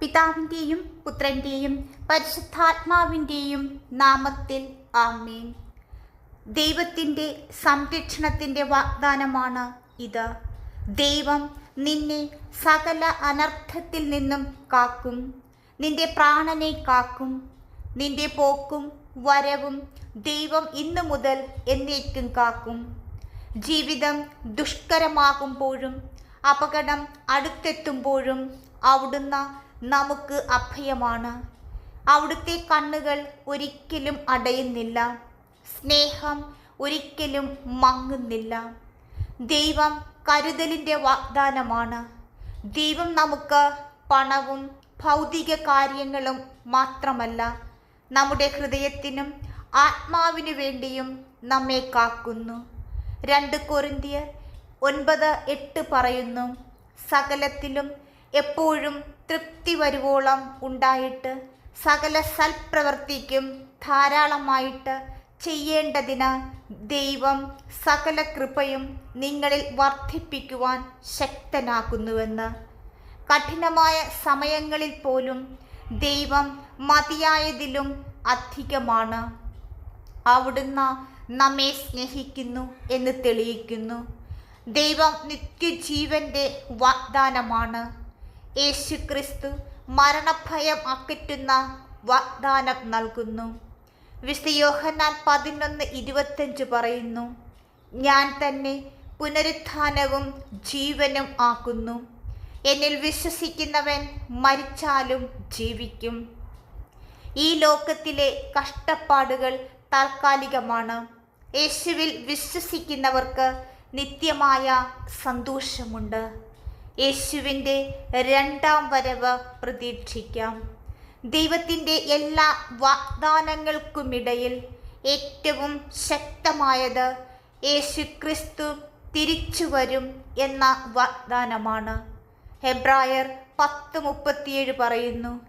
പിതാവിന്റെയും പുത്രന്റെയും പരിശുദ്ധാത്മാവിന്റെയും നാമത്തിൽ ആമീൻ. ദൈവത്തിന്റെ സംരക്ഷണത്തിന്റെ വാഗ്ദാനമാണ് ഇത്. ദൈവം നിന്നെ സകല അനർത്ഥത്തിൽ നിന്നും കാക്കും. നിന്റെ പ്രാണനെ കാക്കും. നിന്റെ പോക്കും വരവും ദൈവം ഇന്നു മുതൽ എന്നേക്കും കാക്കും. ജീവിതം ദുഷ്കരമാകുമ്പോഴും അപകടം അടുത്തെത്തുമ്പോഴും അവിടുന്ന് നമുക്ക് അഭയമാണ്. അവിടുത്തെ കണ്ണുകൾ ഒരിക്കലും അടയുന്നില്ല. സ്നേഹം ഒരിക്കലും മങ്ങുന്നില്ല. ദൈവം കരുതലിന്റെ വാഗ്ദാനമാണ്. ദൈവം നമുക്ക് പണവും ഭൗതിക കാര്യങ്ങളും മാത്രമല്ല നമ്മുടെ ഹൃദയത്തിനും ആത്മാവിനു വേണ്ടിയും നമ്മെ കാക്കുന്നു. രണ്ട് കൊറിന്തിയർ ഒൻപത് എട്ട് പറയുന്നു സകലത്തിലും എപ്പോഴും തൃപ്തി വരുവോളം ഉണ്ടായിട്ട് സകല സൽപ്രവൃത്തിക്കും ധാരാളമായിട്ട് ചെയ്യേണ്ടതിന് ദൈവം സകല കൃപയും നിങ്ങളിൽ വർദ്ധിപ്പിക്കുവാൻ ശക്തനാക്കുന്നുവെന്ന് കഠിനമായ സമയങ്ങളിൽ പോലും ദൈവം മതിയായതിലും അധികമാണ്. അവിടുന്ന് നമ്മെ സ്നേഹിക്കുന്നു എന്ന് തെളിയിക്കുന്നു. ദൈവം നിത്യജീവന്റെ വാഗ്ദാനമാണ്. യേശു ക്രിസ്തു മരണഭയം അകറ്റുന്ന വാഗ്ദാനം നൽകുന്നു. വിശുദ്ധ യോഹന്നാൻ പതിനൊന്ന് ഇരുപത്തഞ്ച് പറയുന്നു ഞാൻ തന്നെ പുനരുത്ഥാനവും ജീവനും ആക്കുന്നു എന്നിൽ വിശ്വസിക്കുന്നവൻ മരിച്ചാലും ജീവിക്കും. ഈ ലോകത്തിലെ കഷ്ടപ്പാടുകൾ താൽക്കാലികമാണ്. യേശുവിൽ വിശ്വസിക്കുന്നവർക്ക് നിത്യമായ സന്തോഷമുണ്ട്. യേശുവിന്റെ രണ്ടാം വരവ് പ്രതീക്ഷിക്കാം. ദൈവത്തിന്റെ എല്ലാ വാഗ്ദാനങ്ങൾക്കുമിടയിൽ ഏറ്റവും ശക്തമായത് യേശു ക്രിസ്തു തിരിച്ചു വരും എന്ന വാഗ്ദാനമാണ്. ഹെബ്രായർ പത്ത് മുപ്പത്തിയേഴ് പറയുന്നു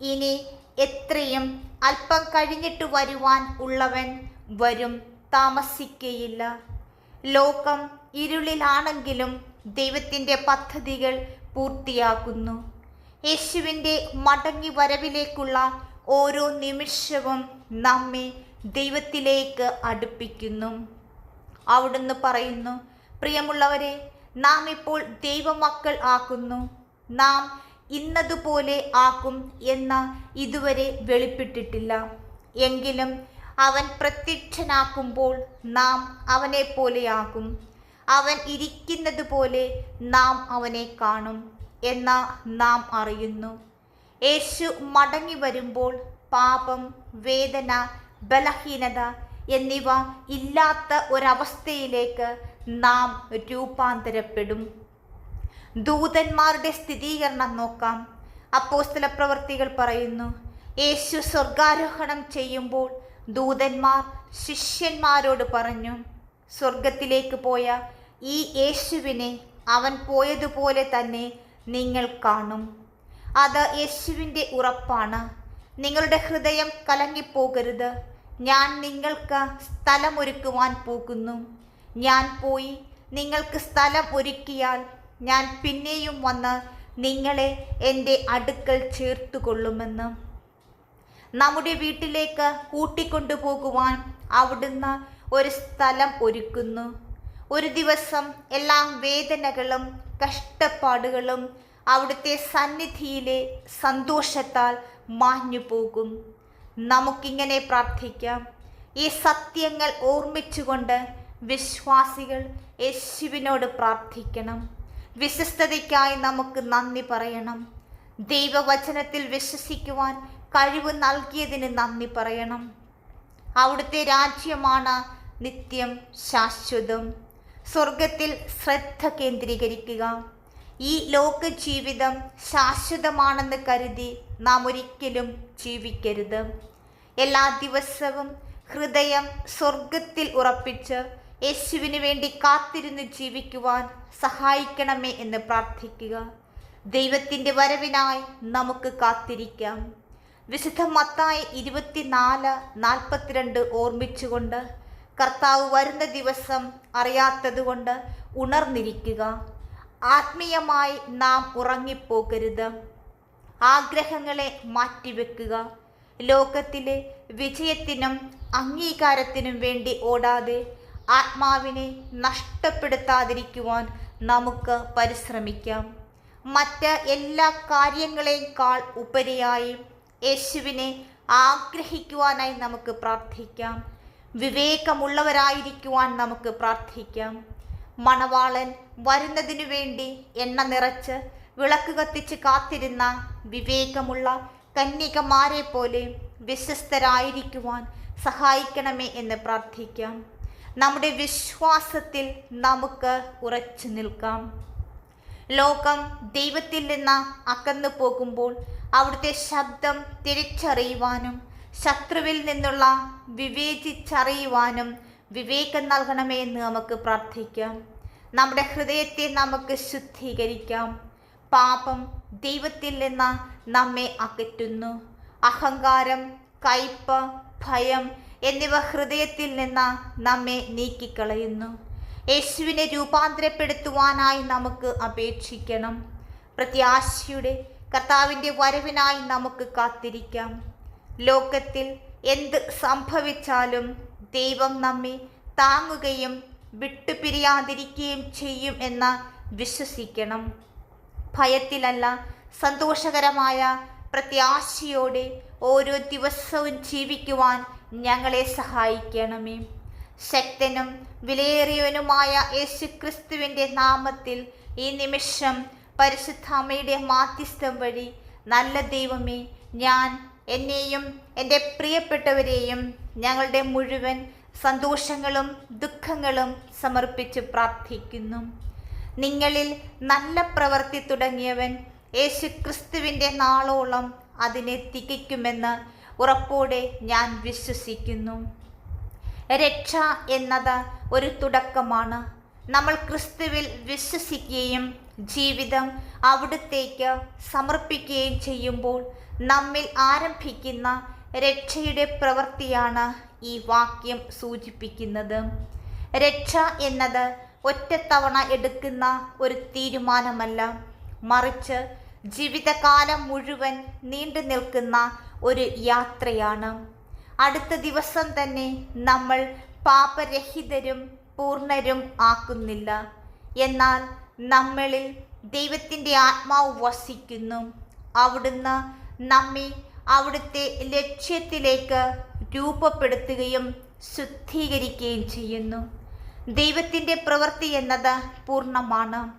ഇനി എത്രയും അല്പം കഴിഞ്ഞിട്ട് വരുവാൻ ഉള്ളവൻ വരും താമസിക്കയില്ല. ലോകം ഇരുളിലാണെങ്കിലും ദൈവത്തിന്റെ പദ്ധതികൾ പൂർത്തിയാക്കുന്നു. യേശുവിന്റെ മടങ്ങി വരവിലേക്കുള്ള ഓരോ നിമിഷവും നമ്മെ ദൈവത്തിലേക്ക് അടുപ്പിക്കുന്നു. അവിടുന്ന് പറയുന്നു പ്രിയമുള്ളവരെ നാം ഇപ്പോൾ ദൈവമക്കൾ ആക്കുന്നു. നാം ഇന്നതുപോലെ ആക്കും എന്ന് ഇതുവരെ വെളിപ്പെട്ടിട്ടില്ല. എങ്കിലും അവൻ പ്രത്യക്ഷനാക്കുമ്പോൾ നാം അവനെ പോലെയാകും അവൻ ഇരിക്കുന്നത് പോലെ നാം അവനെ കാണും എന്ന നാം അറിയുന്നു. യേശു മടങ്ങി വരുമ്പോൾ പാപം വേദന ബലഹീനത എന്നിവ ഇല്ലാത്ത ഒരവസ്ഥയിലേക്ക് നാം രൂപാന്തരപ്പെടും. ദൂതന്മാരുടെ സ്ഥിരീകരണം നോക്കാം. അപ്പോസ്തല പ്രവർത്തികൾ പറയുന്നു യേശു സ്വർഗാരോഹണം ചെയ്യുമ്പോൾ ദൂതന്മാർ ശിഷ്യന്മാരോട് പറഞ്ഞു സ്വർഗത്തിലേക്ക് പോയ ഈ യേശുവിനെ അവൻ പോയതുപോലെ തന്നെ നിങ്ങൾ കാണും. അത് യേശുവിന്റെ ഉറപ്പാണ്. നിങ്ങളുടെ ഹൃദയം കലങ്ങിപ്പോകരുത്. ഞാൻ നിങ്ങൾക്ക് സ്ഥലമൊരുക്കുവാൻ പോകുന്നു. ഞാൻ പോയി നിങ്ങൾക്ക് സ്ഥലം ഒരുക്കിയാൽ ഞാൻ പിന്നെയും വന്ന് നിങ്ങളെ എന്റെ അടുക്കൽ ചേർത്തുകൊള്ളുമെന്ന്. നമ്മുടെ വീട്ടിലേക്ക് കൂട്ടിക്കൊണ്ടുപോകുവാൻ അവിടുന്ന് ഒരു സ്ഥലം ഒരുക്കുന്നു. ഒരു ദിവസം എല്ലാ വേദനകളും കഷ്ടപ്പാടുകളും അവിടുത്തെ സന്നിധിയിലെ സന്തോഷത്താൽ മാഞ്ഞു പോകും. നമുക്കിങ്ങനെ പ്രാർത്ഥിക്കാം. ഈ സത്യങ്ങൾ ഓർമ്മിച്ചുകൊണ്ട് വിശ്വാസികൾ യേശുവിനോട് പ്രാർത്ഥിക്കണം. വിശ്വസ്തതയ്ക്കായി നമുക്ക് നന്ദി പറയണം. ദൈവവചനത്തിൽ വിശ്വസിക്കുവാൻ കഴിവ് നൽകിയതിന് നന്ദി പറയണം. അവിടുത്തെ രാജ്യമാണ് നിത്യം ശാശ്വതം. സ്വർഗത്തിൽ ശ്രദ്ധ കേന്ദ്രീകരിക്കുക. ഈ ലോക ജീവിതം ശാശ്വതമാണെന്ന് കരുതി നാം ഒരിക്കലും ജീവിക്കരുത്. എല്ലാ ദിവസവും ഹൃദയം സ്വർഗത്തിൽ ഉറപ്പിച്ച് യേശുവിന് വേണ്ടി കാത്തിരുന്ന് ജീവിക്കുവാൻ സഹായിക്കണമേ എന്ന് പ്രാർത്ഥിക്കുക. ദൈവത്തിന്റെ വരവിനായി നമുക്ക് കാത്തിരിക്കാം. വിശുദ്ധ മത്തായി ഇരുപത്തിനാല് നാൽപ്പത്തിരണ്ട് ഓർമ്മിച്ചുകൊണ്ട് കർത്താവ് വരുന്ന ദിവസം അറിയാത്തതുകൊണ്ട് ഉണർന്നിരിക്കുക. ആത്മീയമായി നാം ഉറങ്ങിപ്പോകരുത്. ആഗ്രഹങ്ങളെ മാറ്റിവെക്കുക. ലോകത്തിലെ വിജയത്തിനും അംഗീകാരത്തിനും വേണ്ടി ഓടാതെ ആത്മാവിനെ നഷ്ടപ്പെടുത്താതിരിക്കുവാൻ നമുക്ക് പരിശ്രമിക്കാം. മറ്റ് എല്ലാ കാര്യങ്ങളെക്കാൾ ഉപരിയായി യേശുവിനെ ആഗ്രഹിക്കുവാനായി നമുക്ക് പ്രാർത്ഥിക്കാം. വിവേകമുള്ളവരായിരിക്കുവാൻ നമുക്ക് പ്രാർത്ഥിക്കാം. മണവാളൻ വരുന്നതിനു വേണ്ടി എണ്ണ നിറച്ച് വിളക്ക് കത്തിച്ച് കാത്തിരുന്ന വിവേകമുള്ള കന്യകമാരെ പോലെ വിശ്വസ്തരായിരിക്കുവാൻ സഹായിക്കണമേ എന്ന് പ്രാർത്ഥിക്കാം. നമ്മുടെ വിശ്വാസത്തിൽ നമുക്ക് ഉറച്ചു നിൽക്കാം. ലോകം ദൈവത്തിൽ നിന്ന് അകന്നു പോകുമ്പോൾ അവിടുത്തെ ശബ്ദം തിരിച്ചറിയുവാനും ശത്രുവിൽ നിന്നുള്ള വിവേചിച്ചറിയുവാനും വിവേകം നൽകണമേ എന്ന് നമുക്ക് പ്രാർത്ഥിക്കാം. നമ്മുടെ ഹൃദയത്തെ നമുക്ക് ശുദ്ധീകരിക്കാം. പാപം ദൈവത്തിൽ നിന്ന് നമ്മെ അകറ്റുന്നു. അഹങ്കാരം കയ്പ് ഭയം എന്നിവ ഹൃദയത്തിൽ നിന്ന് നമ്മെ നീക്കിക്കളയുന്നു. യേശുവിനെ രൂപാന്തരപ്പെടുത്തുവാനായി നമുക്ക് അപേക്ഷിക്കണം. പ്രത്യാശയുടെ കർത്താവിന്റെ വരവിനായി നമുക്ക് കാത്തിരിക്കാം. ലോകത്തിൽ എന്ത് സംഭവിച്ചാലും ദൈവം നമ്മെ താങ്ങുകയും വിട്ടുപിരിയാതിരിക്കുകയും ചെയ്യും എന്ന് വിശ്വസിക്കണം. ഭയത്തിലല്ല സന്തോഷകരമായ പ്രത്യാശയോടെ ഓരോ ദിവസവും ജീവിക്കുവാൻ ഞങ്ങളെ സഹായിക്കണമേ. ശക്തനും വിലയേറിയവനുമായ യേശുക്രിസ്തുവിന്റെ നാമത്തിൽ ഈ നിമിഷം പരിശുദ്ധ അമ്മയുടെ മാധ്യസ്ഥം വഴി നല്ല ദൈവമേ ഞാൻ എന്നെയും എന്റെ പ്രിയപ്പെട്ടവരെയും ഞങ്ങളുടെ മുഴുവൻ സന്തോഷങ്ങളും ദുഃഖങ്ങളും സമർപ്പിച്ച് പ്രാർത്ഥിക്കുന്നു. നിങ്ങളിൽ നല്ല പ്രവൃത്തി തുടങ്ങിയവൻ യേശു ക്രിസ്തുവിന്റെ നാളോളം അതിനെ തികയ്ക്കുമെന്ന് ഉറപ്പോടെ ഞാൻ വിശ്വസിക്കുന്നു. രക്ഷ എന്നത് ഒരു തുടക്കമാണ്. നമ്മൾ ക്രിസ്തുവിൽ വിശ്വസിക്കുകയും ജീവിതം അവിടുത്തേക്ക് സമർപ്പിക്കുകയും ചെയ്യുമ്പോൾ നമ്മിൽ ആരംഭിക്കുന്ന രക്ഷയുടെ പ്രവൃത്തിയാണ് ഈ വാക്യം സൂചിപ്പിക്കുന്നത്. രക്ഷ എന്നത് ഒറ്റത്തവണ എടുക്കുന്ന ഒരു തീരുമാനമല്ല. മറിച്ച് ജീവിതകാലം മുഴുവൻ നീണ്ടു നിൽക്കുന്ന ഒരു യാത്രയാണ്. അടുത്ത ദിവസം തന്നെ നമ്മൾ പാപരഹിതരും പൂർണരും ആക്കുന്നില്ല. എന്നാൽ നമ്മളിൽ ദൈവത്തിന്റെ ആത്മാവ് വസിക്കുന്നു. അവിടുന്ന് നമ്മെ അവിടുത്തെ ലക്ഷ്യത്തിലേക്ക് രൂപപ്പെടുത്തുകയും ശുദ്ധീകരിക്കുകയും ചെയ്യുന്നു. ദൈവത്തിന്റെ പ്രവൃത്തി എന്നത് പൂർണമാണ്.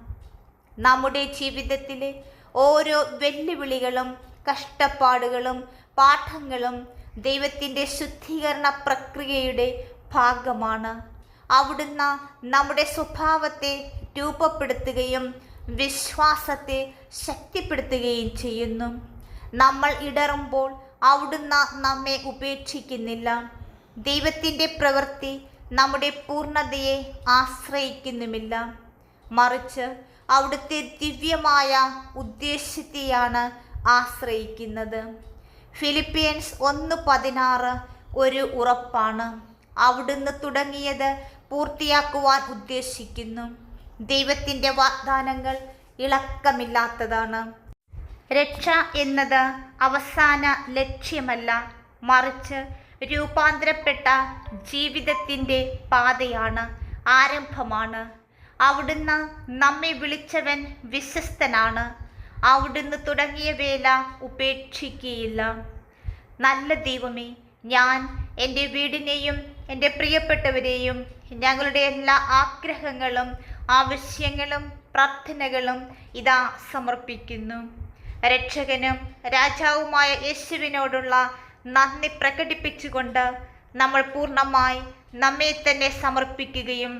നമ്മുടെ ജീവിതത്തിലെ ഓരോ വെല്ലുവിളികളും കഷ്ടപ്പാടുകളും പാഠങ്ങളും ദൈവത്തിന്റെ ശുദ്ധീകരണ പ്രക്രിയയുടെ ഭാഗമാണ്. അവിടുന്ന് നമ്മുടെ സ്വഭാവത്തെ രൂപപ്പെടുത്തുകയും വിശ്വാസത്തെ ശക്തിപ്പെടുത്തുകയും ചെയ്യുന്നു. നമ്മൾ ഇടറുമ്പോൾ അവിടുന്ന് നമ്മെ ഉപേക്ഷിക്കുന്നില്ല. ദൈവത്തിന്റെ പ്രവൃത്തി നമ്മുടെ പൂർണതയെ ആശ്രയിക്കുന്നുമില്ല. മറിച്ച് അവിടുത്തെ ദിവ്യമായ ഉദ്ദേശ്യത്തെയാണ് ആശ്രയിക്കുന്നത്. ഫിലിപ്പീൻസ് ഒന്ന് പതിനാറ് ഒരു ഉറപ്പാണ്. അവിടുന്ന് തുടങ്ങിയത് പൂർത്തിയാക്കുവാൻ ഉദ്ദേശിക്കുന്നു. ദൈവത്തിന്റെ വാഗ്ദാനങ്ങൾ ഇളക്കമില്ലാത്തതാണ്. രക്ഷ എന്നത് അവസാന ലക്ഷ്യമല്ല മറിച്ച് രൂപാന്തരപ്പെട്ട ജീവിതത്തിന്റെ പാതയാണ് ആരംഭമാണ്. അവിടുന്ന് നമ്മെ വിളിച്ചവൻ വിശ്വസ്തനാണ്. അവിടുന്ന് തുടങ്ങിയ വേല ഉപേക്ഷിക്കുകയില്ല. നല്ല ദൈവമേ ഞാൻ എന്റെ വീടിനെയും എന്റെ പ്രിയപ്പെട്ടവരെയും ഞങ്ങളുടെ എല്ലാ ആഗ്രഹങ്ങളും ആവശ്യങ്ങളും പ്രാർത്ഥനകളും ഇതാ സമർപ്പിക്കുന്നു. രക്ഷകനും രാജാവുമായ യേശുവിനോടുള്ള നന്ദി പ്രകടിപ്പിച്ചുകൊണ്ട് നമ്മൾ പൂർണമായി നമ്മെ തന്നെ സമർപ്പിക്കുകയും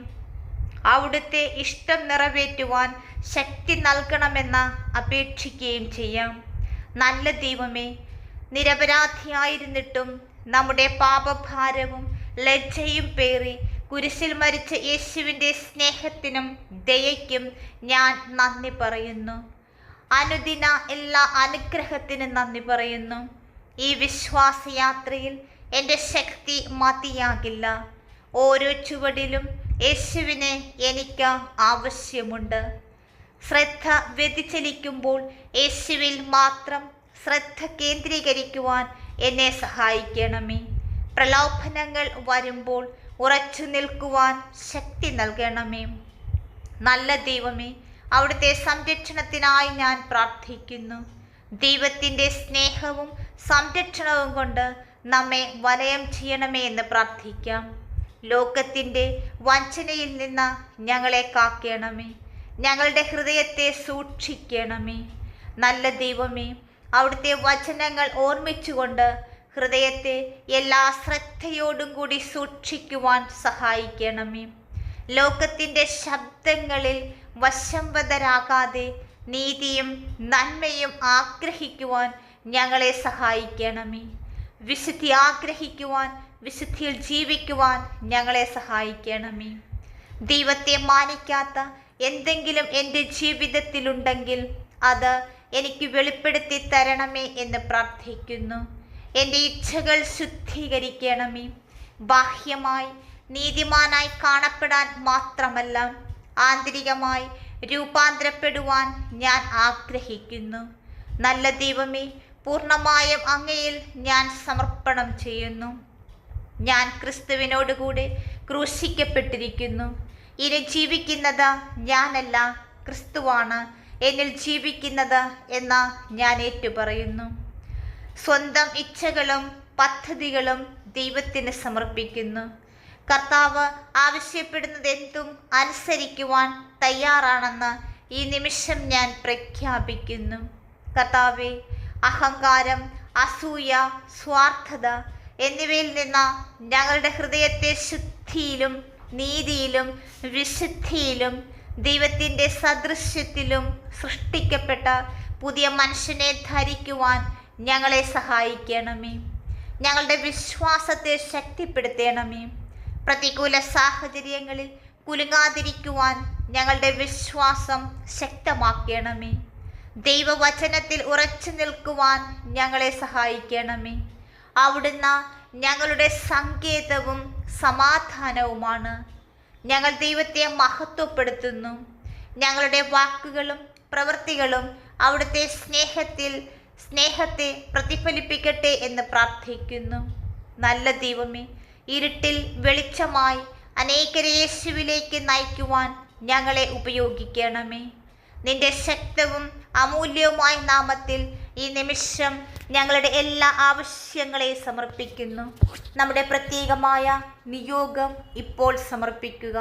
അവിടുത്തെ ഇഷ്ടം നിറവേറ്റുവാൻ ശക്തി നൽകണമെന്ന് അപേക്ഷിക്കുകയും ചെയ്യാം. നല്ല ദൈവമേ നിരപരാധിയായിരുന്നിട്ടും നമ്മുടെ പാപഭാരവും ലജ്ജയും പേറി കുരിശിൽ മരിച്ച യേശുവിന്റെ സ്നേഹത്തിനും ദയയ്ക്കും ഞാൻ നന്ദി പറയുന്നു. അനുദിന എല്ലാ അനുഗ്രഹത്തിനും നന്ദി പറയുന്നു. ഈ വിശ്വാസയാത്രയിൽ എന്റെ ശക്തി മതിയാകില്ല. ഓരോ ചുവടിലും യേശുവിനെ എനിക്ക് ആവശ്യമുണ്ട്. ശ്രദ്ധ വ്യതിചലിക്കുമ്പോൾ യേശുവിൽ മാത്രം ശ്രദ്ധ കേന്ദ്രീകരിക്കുവാൻ എന്നെ സഹായിക്കണമേ. പ്രലോഭനങ്ങൾ വരുമ്പോൾ ഉറച്ചു നിൽക്കുവാൻ ശക്തി നൽകണമേ. നല്ല ദൈവമേ അവിടുത്തെ സംരക്ഷണത്തിനായി ഞാൻ പ്രാർത്ഥിക്കുന്നു. ദൈവത്തിന്റെ സ്നേഹവും സംരക്ഷണവും കൊണ്ട് നമ്മെ വലയം ചെയ്യണമേ എന്ന് പ്രാർത്ഥിക്കാം. ലോകത്തിന്റെ വഞ്ചനയിൽ നിന്ന് ഞങ്ങളെ കാക്കണമേ. ഞങ്ങളുടെ ഹൃദയത്തെ സൂക്ഷിക്കണമേ. നല്ല ദൈവമേ അവിടുത്തെ വചനങ്ങൾ ഓർമ്മിച്ചുകൊണ്ട് ഹൃദയത്തെ എല്ലാ ശ്രദ്ധയോടും കൂടി സൂക്ഷിക്കുവാൻ സഹായിക്കണമേ. ലോകത്തിന്റെ ശബ്ദങ്ങളിൽ വശംവതരാകാതെ നീതിയും നന്മയും ആഗ്രഹിക്കുവാൻ ഞങ്ങളെ സഹായിക്കണമേ. വിശുദ്ധി ആഗ്രഹിക്കുവാൻ വിശുദ്ധിയിൽ ജീവിക്കുവാൻ ഞങ്ങളെ സഹായിക്കണമേ. ദൈവത്തെ മാനിക്കാത്ത എന്തെങ്കിലും എന്റെ ജീവിതത്തിലുണ്ടെങ്കിൽ അത് എനിക്ക് വെളിപ്പെടുത്തി തരണമേ എന്ന് പ്രാർത്ഥിക്കുന്നു. എന്റെ ഇച്ഛകൾ ശുദ്ധീകരിക്കണമേ. ബാഹ്യമായി നീതിമാനായി കാണപ്പെടാൻ മാത്രമല്ല ആന്തരികമായി രൂപാന്തരപ്പെടുവാൻ ഞാൻ ആഗ്രഹിക്കുന്നു. നല്ല ദൈവമേ പൂർണമായും അങ്ങയിൽ ഞാൻ സമർപ്പണം ചെയ്യുന്നു. ഞാൻ ക്രിസ്തുവിനോടുകൂടെ ക്രൂശിക്കപ്പെട്ടിരിക്കുന്നു. ഇനി ജീവിക്കുന്നത് ഞാനല്ല ക്രിസ്തുവാണ്. എന്നിൽ ജീവിക്കുന്നത് എന്ന ഞാൻ ഏറ്റുപറയുന്നു. സ്വന്തം ഇച്ഛകളും പദ്ധതികളും ദൈവത്തിന് സമർപ്പിക്കുന്നു. കർത്താവ് ആവശ്യപ്പെടുന്നത് എന്തും അനുസരിക്കുവാൻ തയ്യാറാണെന്ന് ഈ നിമിഷം ഞാൻ പ്രഖ്യാപിക്കുന്നു. കർത്താവെ അഹങ്കാരം അസൂയ സ്വാർത്ഥത എന്നിവയിൽ നിന്ന് ഞങ്ങളുടെ ഹൃദയത്തെ ശുദ്ധിയിലും നീതിയിലും വിശുദ്ധിയിലും ദൈവത്തിന്റെ സദൃശ്യത്തിലും സൃഷ്ടിക്കപ്പെട്ട പുതിയ മനുഷ്യനെ ധരിക്കുവാൻ ഞങ്ങളെ സഹായിക്കണമേ. ഞങ്ങളുടെ വിശ്വാസത്തെ ശക്തിപ്പെടുത്തണമേ. പ്രതികൂല സാഹചര്യങ്ങളിൽ കുലുങ്ങാതിരിക്കുവാൻ ഞങ്ങളുടെ വിശ്വാസം ശക്തമാക്കണമേ. ദൈവവചനത്തിൽ ഉറച്ചു നിൽക്കുവാൻ ഞങ്ങളെ സഹായിക്കണമേ. അവിടുന്ന് ഞങ്ങളുടെ സങ്കേതവും സമാധാനവുമാണ്. ഞങ്ങൾ ദൈവത്തെ മഹത്വപ്പെടുത്തുന്നു. ഞങ്ങളുടെ വാക്കുകളും പ്രവൃത്തികളും അവിടുത്തെ സ്നേഹത്തിൽ സ്നേഹത്തെ പ്രതിഫലിപ്പിക്കട്ടെ എന്ന് പ്രാർത്ഥിക്കുന്നു. നല്ല ദൈവമേ ഇരുട്ടിൽ വെളിച്ചമായി അനേകരെ യേശുവിലേക്ക് നയിക്കുവാൻ ഞങ്ങളെ ഉപയോഗിക്കണമേ. നിന്റെ ശക്തവും അമൂല്യവുമായ നാമത്തിൽ ഈ നിമിഷം ഞങ്ങളുടെ എല്ലാ ആവശ്യങ്ങളെ സമർപ്പിക്കുന്നു. നമ്മുടെ പ്രത്യേകമായ നിയോഗം ഇപ്പോൾ സമർപ്പിക്കുക.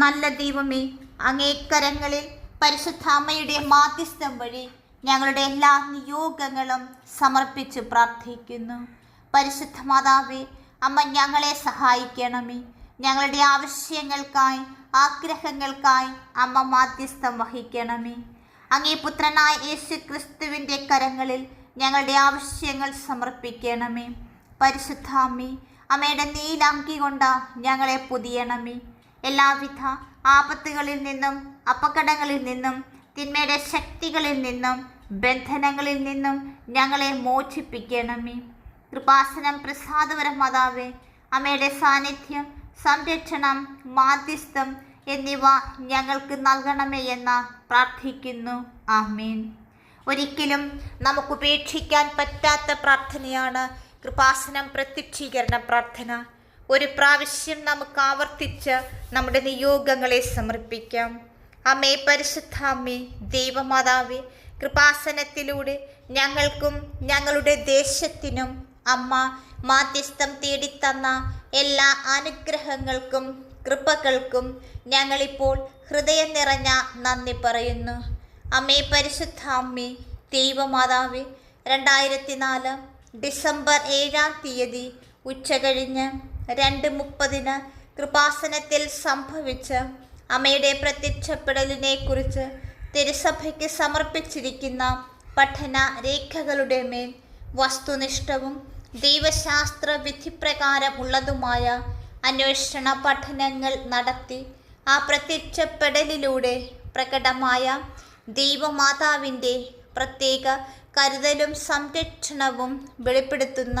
നല്ല ദൈവമേ അങ്ങേക്കരങ്ങളിൽ പരിശുദ്ധാമ്മയുടെ മാധ്യസ്ഥം വഴി ഞങ്ങളുടെ എല്ലാ നിയോഗങ്ങളും സമർപ്പിച്ച് പ്രാർത്ഥിക്കുന്നു. പരിശുദ്ധ മാതാവേ അമ്മ ഞങ്ങളെ സഹായിക്കണമേ. ഞങ്ങളുടെ ആവശ്യങ്ങൾക്കായി ആഗ്രഹങ്ങൾക്കായി അമ്മ മാധ്യസ്ഥം വഹിക്കണമേ. അങ്ങേ പുത്രനായ യേശു ക്രിസ്തുവിന്റെ കരങ്ങളിൽ ഞങ്ങളുടെ ആവശ്യങ്ങൾ സമർപ്പിക്കണമേ. പരിശുദ്ധാമ്മി അമ്മയുടെ നീലാങ്കി കൊണ്ട ഞങ്ങളെ പൊതിയണമേ. എല്ലാവിധ ആപത്തുകളിൽ നിന്നും അപകടങ്ങളിൽ നിന്നും തിന്മയുടെ ശക്തികളിൽ നിന്നും ബന്ധനങ്ങളിൽ നിന്നും ഞങ്ങളെ മോചിപ്പിക്കണമേ. കൃപാസനം പ്രസാദപര മാതാവേ അമ്മയുടെ സാന്നിധ്യം സംരക്ഷണം മാധ്യസ്ഥം എന്നിവ ഞങ്ങൾക്ക് നൽകണമേ എന്ന് പ്രാർത്ഥിക്കുന്നു. ആമീൻ. ഒരിക്കലും നമുക്ക് ഉപേക്ഷിക്കാൻ പറ്റാത്ത പ്രാർത്ഥനയാണ് കൃപാസനം പ്രത്യക്ഷീകരണ പ്രാർത്ഥന. ഒരു പ്രാവശ്യം നമുക്ക് ആവർത്തിച്ച് നമ്മുടെ നിയോഗങ്ങളെ സമർപ്പിക്കാം. അമ്മേ പരിശുദ്ധ അമ്മേ ദൈവമാതാവേ കൃപാസനത്തിലൂടെ ഞങ്ങൾക്കും ഞങ്ങളുടെ ദേശത്തിനും അമ്മ മാധ്യസ്ഥം തേടിത്തന്ന എല്ലാ അനുഗ്രഹങ്ങൾക്കും കൃപകൾക്കും ഞങ്ങളിപ്പോൾ ഹൃദയം നിറഞ്ഞ നന്ദി പറയുന്നു. അമ്മേ പരിശുദ്ധ അമ്മേ ദൈവമാതാവേ രണ്ടായിരത്തി നാല് ഡിസംബർ ഏഴാം തീയതി ഉച്ചകഴിഞ്ഞ് രണ്ട് മുപ്പതിന് കൃപാസനത്തിൽ സംഭവിച്ച് അമ്മയുടെ പ്രത്യക്ഷപ്പെടലിനെ കുറിച്ച് തിരുസഭയ്ക്ക് സമർപ്പിച്ചിരിക്കുന്ന പഠന രേഖകളുടെ മേൽ വസ്തുനിഷ്ഠവും ദൈവശാസ്ത്ര വിധിപ്രകാരം ഉള്ളതുമായ അന്വേഷണ പഠനങ്ങൾ നടത്തി ആ പ്രത്യക്ഷപ്പെടലിലൂടെ പ്രകടമായ ദൈവമാതാവിന്റെ പ്രത്യേക കരുതലും സംരക്ഷണവും വെളിപ്പെടുത്തുന്ന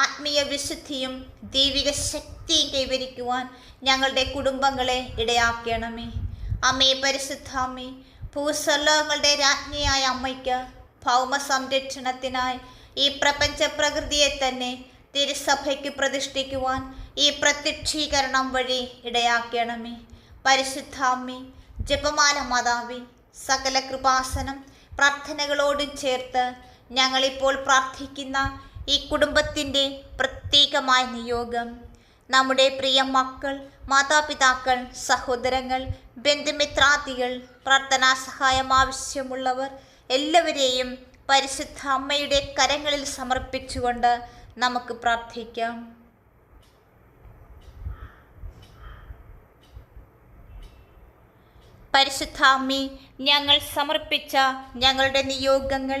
ആത്മീയ വിശുദ്ധിയും ദൈവിക ശക്തിയും കൈവരിക്കുവാൻ ഞങ്ങളുടെ കുടുംബങ്ങളെ ഇടയാക്കണമേ. അമ്മേ പരിശുദ്ധാമ്മേ ഭൂസ്വലോകങ്ങളുടെ രാജ്ഞിയായ അമ്മയ്ക്ക് ഭൗമ സംരക്ഷണത്തിനായി ഈ പ്രപഞ്ച പ്രകൃതിയെ തന്നെ തിരുസഭയ്ക്ക് പ്രതിഷ്ഠിക്കുവാൻ ഈ പ്രത്യക്ഷീകരണം വഴി ഇടയാക്കണമേ. പരിശുദ്ധ അമ്മേ ജപമാല മാതാവി സകല കൃപാസനം പ്രാർത്ഥനകളോടും ചേർത്ത് ഞങ്ങളിപ്പോൾ പ്രാർത്ഥിക്കുന്ന ഈ കുടുംബത്തിന്റെ പ്രത്യേകമായ നിയോഗം. നമ്മുടെ പ്രിയ മക്കൾ മാതാപിതാക്കൾ സഹോദരങ്ങൾ ബന്ധുമിത്രാദികൾ പ്രാർത്ഥനാ സഹായം ആവശ്യമുള്ളവർ എല്ലാവരെയും പരിശുദ്ധ അമ്മയുടെ കരങ്ങളിൽ സമർപ്പിച്ചുകൊണ്ട് നമുക്ക് പ്രാർത്ഥിക്കാം. പരിശുദ്ധ അമ്മേ ഞങ്ങൾ സമർപ്പിച്ച ഞങ്ങളുടെ നിയോഗങ്ങൾ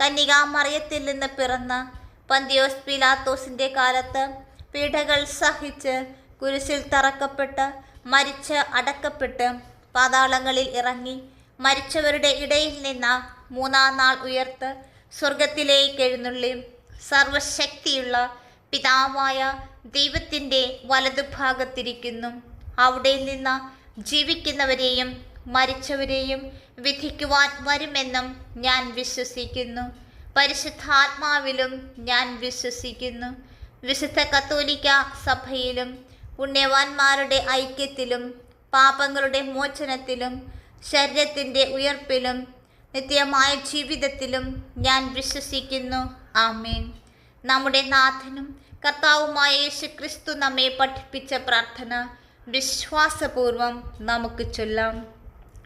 കന്യകാമറിയത്തിൽ നിന്ന് പിറന്ന പന്തിയോസ് പിലാത്തോസിന്റെ കാലത്ത് പീഡകൾ സഹിച്ച് കുരിശിൽ തറക്കപ്പെട്ട് മരിച്ച് അടക്കപ്പെട്ട് പാതാളങ്ങളിൽ ഇറങ്ങി മരിച്ചവരുടെ ഇടയിൽ നിന്ന് മൂന്നാം നാൾ ഉയർത്ത് സ്വർഗത്തിലേക്ക് എഴുന്നള്ളി. സർവശക്തിയുള്ള പിതാവായ ദൈവത്തിന്റെ വലതുഭാഗത്തിരിക്കുന്നു. അവിടെ നിന്ന് ജീവിക്കുന്നവരെയും മരിച്ചവരെയും വിധിക്കുവാൻ വരുമെന്നും ഞാൻ വിശ്വസിക്കുന്നു. പരിശുദ്ധാത്മാവിലും ഞാൻ വിശ്വസിക്കുന്നു. വിശുദ്ധ കത്തോലിക്ക സഭയിലും പുണ്യവാന്മാരുടെ ഐക്യത്തിലും പാപങ്ങളുടെ മോചനത്തിലും ശരീരത്തിന്റെ ഉയർപ്പിലും നിത്യമായ ജീവിതത്തിലും ഞാൻ വിശ്വസിക്കുന്നു. ആമേൻ. നമ്മുടെ നാഥനും കർത്താവുമായ യേശു ക്രിസ്തു നമ്മെ പഠിപ്പിച്ച പ്രാർത്ഥന വിശ്വാസപൂർവം നമുക്ക് ചൊല്ലാം.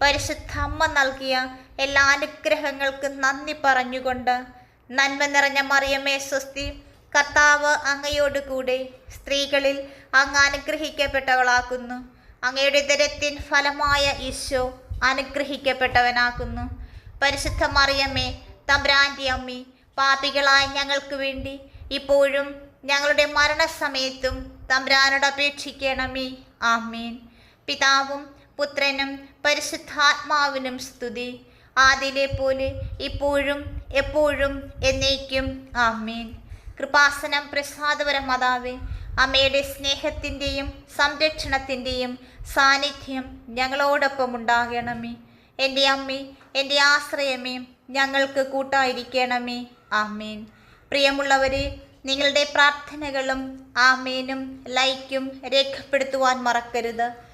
പരിശുദ്ധ അമ്മ നൽകിയ എല്ലാ അനുഗ്രഹങ്ങൾക്കും നന്ദി പറഞ്ഞുകൊണ്ട് നന്മ നിറഞ്ഞ മറിയമ്മേ സ്വസ്തി കർത്താവ് അങ്ങയോട് കൂടെ സ്ത്രീകളിൽ അങ്ങ് അനുഗ്രഹിക്കപ്പെട്ടവളാക്കുന്നു. അങ്ങയുടെ ദരത്തിൻ ഫലമായ ഈശോ അനുഗ്രഹിക്കപ്പെട്ടവനാക്കുന്നു. പരിശുദ്ധ മറിയമ്മേ തമ്പ്രാന്റെ അമ്മി പാപികളായ ഞങ്ങൾക്ക് വേണ്ടി ഇപ്പോഴും ഞങ്ങളുടെ മരണസമയത്തും തമ്പ്രാനോട് അപേക്ഷിക്കണമേ. ആമീൻ. പിതാവും പുത്രനും പരിശുദ്ധാത്മാവിനും സ്തുതി. ആദിലെ പോലെ ഇപ്പോഴും എപ്പോഴും എന്നേക്കും. ആമീൻ. കൃപാസനം പ്രസാദപര മാതാവേ അമ്മയുടെ സ്നേഹത്തിന്റെയും സംരക്ഷണത്തിന്റെയും സാന്നിധ്യം ഞങ്ങളോടൊപ്പം ഉണ്ടാകണമേ എന്റെ അമ്മേ എന്റെ ആശ്രയമേ ഞങ്ങൾക്ക് കൂട്ടായിരിക്കണമേ. ആമീൻ. പ്രിയമുള്ളവരെ നിങ്ങളുടെ പ്രാർത്ഥനകളും ആമീനും ലൈക്കും രേഖപ്പെടുത്തുവാൻ മറക്കരുത്.